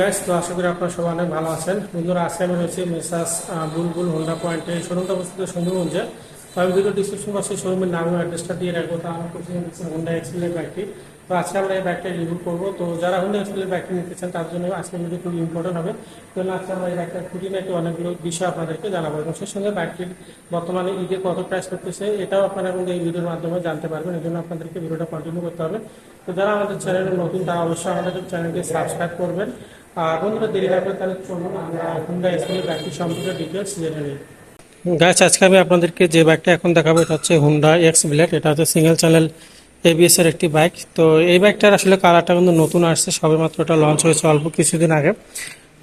Guys তো আশা করি আপনারা সবাই অনেক ভালো আছেন। বন্ধুরা, আজকে আমি রয়েছি মেসাস বুলবুল হোন্ডা পয়েন্টে শোরুমটা অবস্থিত সুন্দরগঞ্জে তো আমি ভিডিও ডিসক্রিপশন বক্সে শোরুমের নাম অ্যাড্রেসটা দিয়ে রাখব। তা আমার হোন্ডা এক্সেলের বাইকটি। তো আজকে আমরা এই ব্যাগটা রিভিউ করব। তো যারা হোন্ডা এক্সপিলের বাইকটি নিতে চান, তার জন্য আজকে ভিডিও খুবই ইম্পর্টেন্ট হবে। তো আজকে আমরা এই বাইকটার খুঁটিনাটি অনেকগুলো বিষয় আপনাদেরকে জানাব। এবং সেই সঙ্গে বাইকটির বর্তমানে ঈদে কত প্রাইস করতেছে, এটাও আপনারা এবং এই ভিডিওর মাধ্যমে জানতে পারবেন। এই জন্য আপনাদেরকে ভিডিওটা কন্টিনিউ করতে হবে। তো যারা আমাদের চ্যানেলে নতুন, তারা অবশ্যই আমাদের চ্যানেলকে সাবস্ক্রাইব করবেন। আর বন্ধুরা, দেরি করে তাহলে চলুন, আমরা হুন্ডা এসপির বাইকটি সম্পর্কে ডিটেলস জেনে নিই। গাছ আজকে আমি আপনাদেরকে যে ব্যাগটা এখন দেখাবো, এটা হচ্ছে হুন্ডা এক্স ব্লেড এটা হচ্ছে সিঙ্গেল চ্যানেল এবিএস এর একটি বাইক তো এই বাইকটার আসলে কালারটা কিন্তু নতুন আসছে, সবেমাত্র এটা লঞ্চ হয়েছে অল্প কিছুদিন আগে।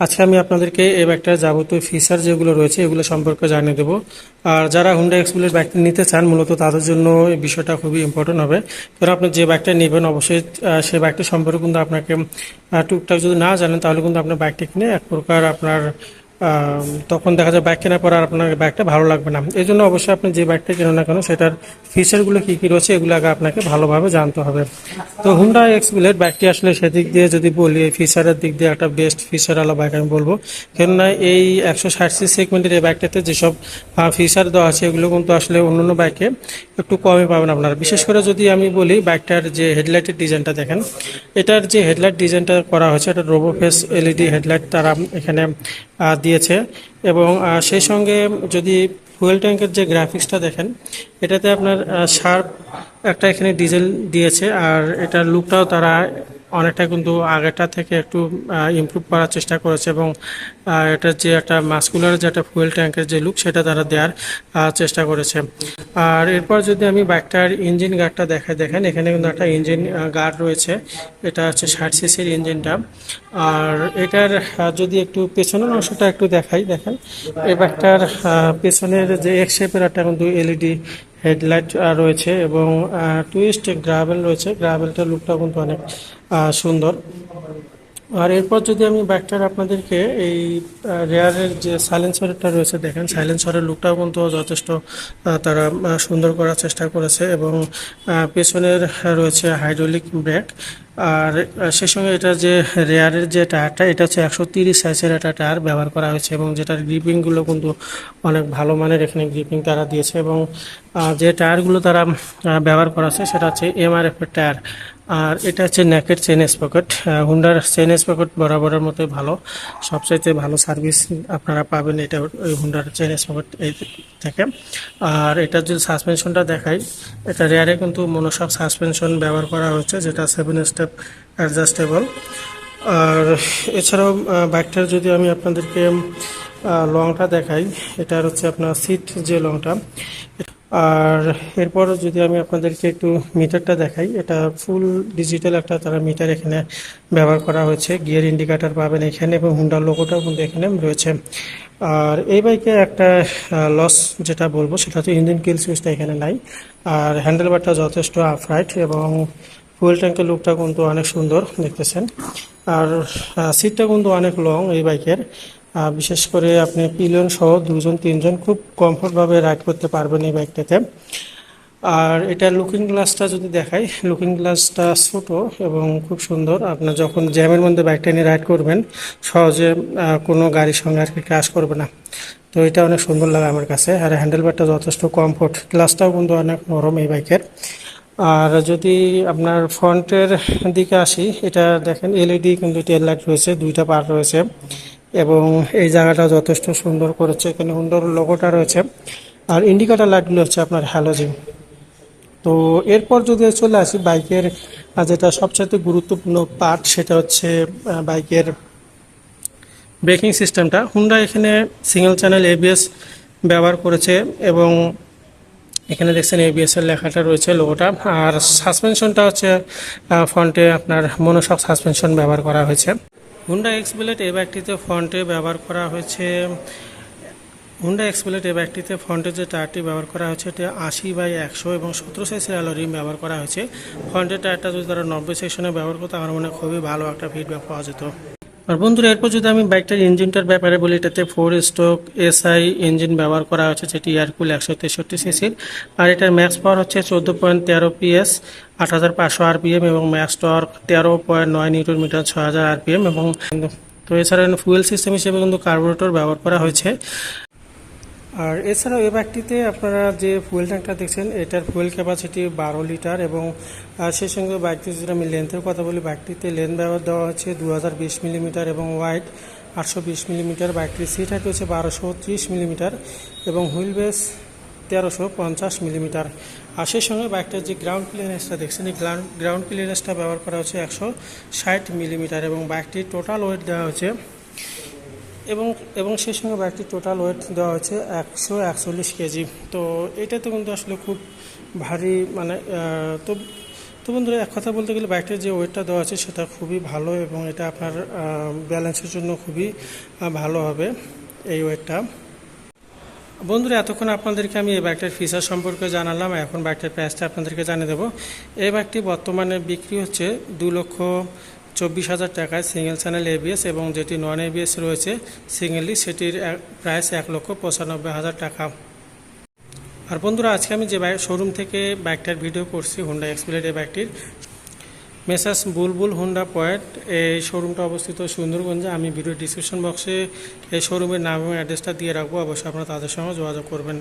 আজকে আমি আপনাদেরকে এই বাইকটার যাবতীয় ফিচার যেগুলো রয়েছে, এগুলো সম্পর্কে জানিয়ে দেবো। আর যারা হুন্ডা এক্সপ্লের বাইকটা নিতে চান, মূলত তাদের জন্য এই বিষয়টা খুবই ইম্পর্টেন্ট হবে। কারণ আপনি যে বাইকটা নেবেন, অবশ্যই সেই বাইকটা সম্পর্কে কিন্তু আপনাকে টুকটাক যদি না জানেন, তাহলে কিন্তু আপনার বাইকটা কিনে এক প্রকার আপনার তখন দেখা যায় বাইক কেনার পর আর আপনার বাইকটা ভালো লাগবে না। এই জন্য অবশ্যই আপনি যে বাইকটা কেনেন না কেন, সেটার ফিচারগুলো কী কী রয়েছে, এগুলো আগে আপনাকে ভালোভাবে জানতে হবে। তো হুন্ডা এক্স বুলেট বাইকটি আসলে সেদিক দিয়ে যদি বলি, এই ফিচারের দিক দিয়ে একটা বেস্ট ফিচারওয়ালা বাইক আমি বলব। কেননা এই একশো ষাট সি সেগমেন্টের এই বাইকটাতে যেসব ফিচার দেওয়া আছে, এগুলো কিন্তু আসলে অন্য অন্য বাইকে একটু কমই পাবেন আপনারা। বিশেষ করে যদি আমি বলি বাইকটার যে হেডলাইটের ডিজাইনটা দেখেন, এটার যে হেডলাইট ডিজাইনটা করা হয়েছে, এটা রোবোফেস এলইডি হেডলাইট তারা এখানে দিয়েছে। এবং সেই সঙ্গে যদি ফুয়েল ট্যাঙ্কের যে গ্রাফিক্সটা দেখেন এটাতে আপনার শার্প একটা এখানে ডিজেল দিয়েছে, আর এটার লুকটাও তারা অনেকটা কিন্তু আগেরটা থেকে একটু ইমপ্রুভ করার চেষ্টা করেছে এবং এটার যে একটা মাস্কুলার যে একটা ফুয়েল ট্যাঙ্কের যে লুক সেটা তারা দেওয়ার চেষ্টা করেছে। আর এরপর যদি আমি বাইকটার ইঞ্জিন গার্ডটা দেখাই, দেখেন এখানে কিন্তু একটা ইঞ্জিন গার্ড রয়েছে, এটা হচ্ছে ষাট সিসির ইঞ্জিনটা আর এটার যদি একটু পেছনের অংশটা একটু দেখাই, দেখেন, এই বাইকটার পেছনের যে এক্স শেপের একটা কিন্তু এলইডি হেডলাইট রয়েছে এবং টুইস্ট গ্রাভেল রয়েছে। গ্রাভেলটার লুকটাও কিন্তু অনেক সুন্দর। আর এরপর যদি আমি বাইকটার আপনাদেরকে, এই রেয়ারের যে সাইলেন্সারটা রয়েছে, দেখেন সাইলেন্সারের লুকটাও কিন্তু যথেষ্ট তারা সুন্দর করার চেষ্টা করেছে এবং পেছনের রয়েছে হাইড্রোলিক ব্রেক আর সেই সঙ্গে এটা যে রেয়ারের যে টায়ারটা, এটা হচ্ছে একশো তিরিশ সাইজের একটা টায়ার ব্যবহার করা হয়েছে এবং যেটার গ্রিপিংগুলো কিন্তু অনেক ভালো মানের এখানে গ্রিপিং তারা দিয়েছে এবং যে টায়ারগুলো তারা ব্যবহার করা আছে, সেটা হচ্ছে এমআরএফ এর টায়ার। আর এটা হচ্ছে নেকের চেন স্পকেট হুন্ডার চেন স্পকেট বরাবরের মতোই ভালো। সবচাইতে ভালো সার্ভিস আপনারা পাবেন এটা ওই হুন্ডার চেন স্পকেট এই থেকে। আর এটা যদি সাসপেনশনটা দেখাই, এটা রেয়ারে কিন্তু মনোসক সাসপেনশন ব্যবহার করা হচ্ছে যেটা সেভেন স্টেপ অ্যাডজাস্টেবল আর এছাড়াও বাইকটার যদি আমি আপনাদেরকে লংটা দেখাই, এটার হচ্ছে আপনার সিট যে লংটা আর এরপর যদি আমি আপনাদেরকে একটু মিটারটা দেখাই, এটা ফুল ডিজিটাল একটা তারা মিটার এখানে ব্যবহার করা হয়েছে। গিয়ার ইন্ডিকেটর পাবেন এখানে এবং হুন্ডার লোগোটাও কিন্তু এখানে রয়েছে। আর এই বাইকে একটা লস যেটা বলব, সেটা হচ্ছে ইঞ্জিন কিল সুইচটা এখানে নাই। আর হ্যান্ডেলবারটা যথেষ্ট আফরাইট এবং ফুয়েল ট্যাঙ্কের লুকটা কিন্তু অনেক সুন্দর দেখতেছেন। আর সিটটা কিন্তু অনেক লং এই বাইকের বিশেষ করে আপনি পিলিয়ন সহ দুজন, তিনজন খুব কমফোর্টভাবে রাইড করতে পারবেন এই বাইকটাতে। আর এটা লুকিং গ্লাসটা যদি দেখাই, লুকিং গ্লাসটা ছোট এবং খুব সুন্দর। আপনার যখন জ্যামের মধ্যে বাইকটা নিয়ে রাইড করবেন, সহজে কোনো গাড়ির সঙ্গে আর কি ক্রাশ করবে না। তো এটা অনেক সুন্দর লাগে আমার কাছে। আর হ্যান্ডেলবারটা যথেষ্ট কমফোর্ট গ্লাসটাও কিন্তু অনেক নরম এই বাইকের। আর যদি আপনার ফ্রন্টের দিকে আসি, এটা দেখেন এলইডি কিন্তু টেল লাইট রয়েছে, দুইটা পার রয়েছে। এবং এই জায়গাটা যথেষ্ট সুন্দর করেছে। এখানে সুন্দর লোগোটা রয়েছে। আর ইন্ডিকেটার লাইটগুলো হচ্ছে আপনার হ্যালোজিন তো এরপর যদি চলে আসি বাইকের যেটা সবচেয়ে গুরুত্বপূর্ণ পার্ট সেটা হচ্ছে বাইকের ব্রেকিং সিস্টেমটা হুন্ডা এখানে সিঙ্গেল চ্যানেল এবিএস ব্যবহার করেছে এবং এখানে দেখছেন এবিএস এর লেখাটা রয়েছে লোগোটা আর সাসপেনশনটা হচ্ছে ফ্রন্টে আপনার মনোসক সাসপেনশন ব্যবহার করা হয়েছে। হুন্ডা এক্স বুলেট এই ব্যাগটিতে ফ্রন্টে ব্যবহার করা হয়েছে। হুন্ডা এক্সপ্লেট এ ব্যাগটিতে ফ্রন্টের যে টায়ারটি ব্যবহার করা হয়েছে, এটি আশি বাই একশো এবং সতেরো সাইজের অ্যালো রিম ব্যবহার করা হয়েছে। ফ্রন্টের টায়ারটা যদি তারা নব্বই সেকশনে ব্যবহার করতো আমার মনে হয় খুবই ভালো একটা ফিডব্যাক পাওয়া যেত। আর বন্ধুরা, এরপর যদি আমি বাইকটার ইঞ্জিনটার ব্যাপারে বলি, এটাতে ফোর স্ট্রোক এসআই ইঞ্জিন ব্যবহার করা হয়েছে, যেটি এয়ারকুল একশো তেষট্টি সিসির আর এটার ম্যাক্স পাওয়ার হচ্ছে চোদ্দ পয়েন্ট তেরো পিএস আট হাজার পাঁচশো আরপিএম এবং ম্যাক্স টর্ক তেরো পয়েন্ট নয় নিউটন মিটার ছ হাজার আরপিএম এবং তো এছাড়া ফুয়েল সিস্টেম হিসেবে কিন্তু কার্বোরেটর ব্যবহার করা হয়েছে। আর এছাড়াও এই বাইকটিতে আপনারা যে ফুয়েল ট্যাঙ্কটা দেখছেন, এটার ফুয়েল ক্যাপাসিটি বারো লিটার এবং সেই সঙ্গে বাইকটি যদি আমি লেন্থের কথা বলি বাইকটিতে লেন্থ ব্যবহার দেওয়া হচ্ছে দু হাজার বিশ মিলিমিটার এবং ওয়াইড আটশো বিশ মিলিমিটার বাইকটির সিট হাইট হচ্ছে বারোশো মিলিমিটার এবং হুইল বেস তেরোশো পঞ্চাশ মিলিমিটার আর সেই সঙ্গে বাইকটার যে গ্রাউন্ড ক্লিয়ারেন্সটা দেখছেন, এই গ্রাউন্ড গ্রাউন্ড ক্লিয়ারেন্সটা ব্যবহার করা হচ্ছে একশো ষাট মিলিমিটার এবং বাইকটির টোটাল ওয়েট দেওয়া হচ্ছে এবং এবং সেই সঙ্গে বাইকটির টোটাল ওয়েট দেওয়া হচ্ছে একশো একচল্লিশ কেজি তো এটা তো কিন্তু আসলে খুব ভারী মানে তো তো বন্ধুরা এক কথা বলতে গেলে বাইকটির যে ওয়েটটা দেওয়া আছে সেটা খুবই ভালো এবং এটা আপনার ব্যালেন্সের জন্য খুবই ভালো হবে এই ওয়েটটা বন্ধুরা এতক্ষণ আপনাদেরকে আমি এই বাইকটার ফিচার সম্পর্কে জানালাম, এখন বাইকটার প্রাইসটা আপনাদেরকে জানিয়ে দেবো। এই বাইকটি বর্তমানে বিক্রি হচ্ছে দু লক্ষ চব্বিশ হাজার টাকায় সিঙ্গেল চ্যানেল এবিএস এবং যেটি নন এবিএস রয়েছে সিঙ্গেলি সেটির প্রাইস এক লক্ষ পঁচানব্বই হাজার টাকা। আর বন্ধুরা, আজকে আমি যে বাইক শোরুম থেকে বাইকটার ভিডিও করছি হোন্ডা এক্সপ্লেড এই বাইকটির মেসাস বুলবুল হোন্ডা পয়েন্ট এই শোরুমটা অবস্থিত সুন্দরগঞ্জে। আমি ভিডিও ডিসক্রিপশন বক্সে এই শোরুমের নাম এবং অ্যাড্রেসটা দিয়ে রাখব। অবশ্যই আপনারা তাদের সঙ্গে যোগাযোগ করবেন।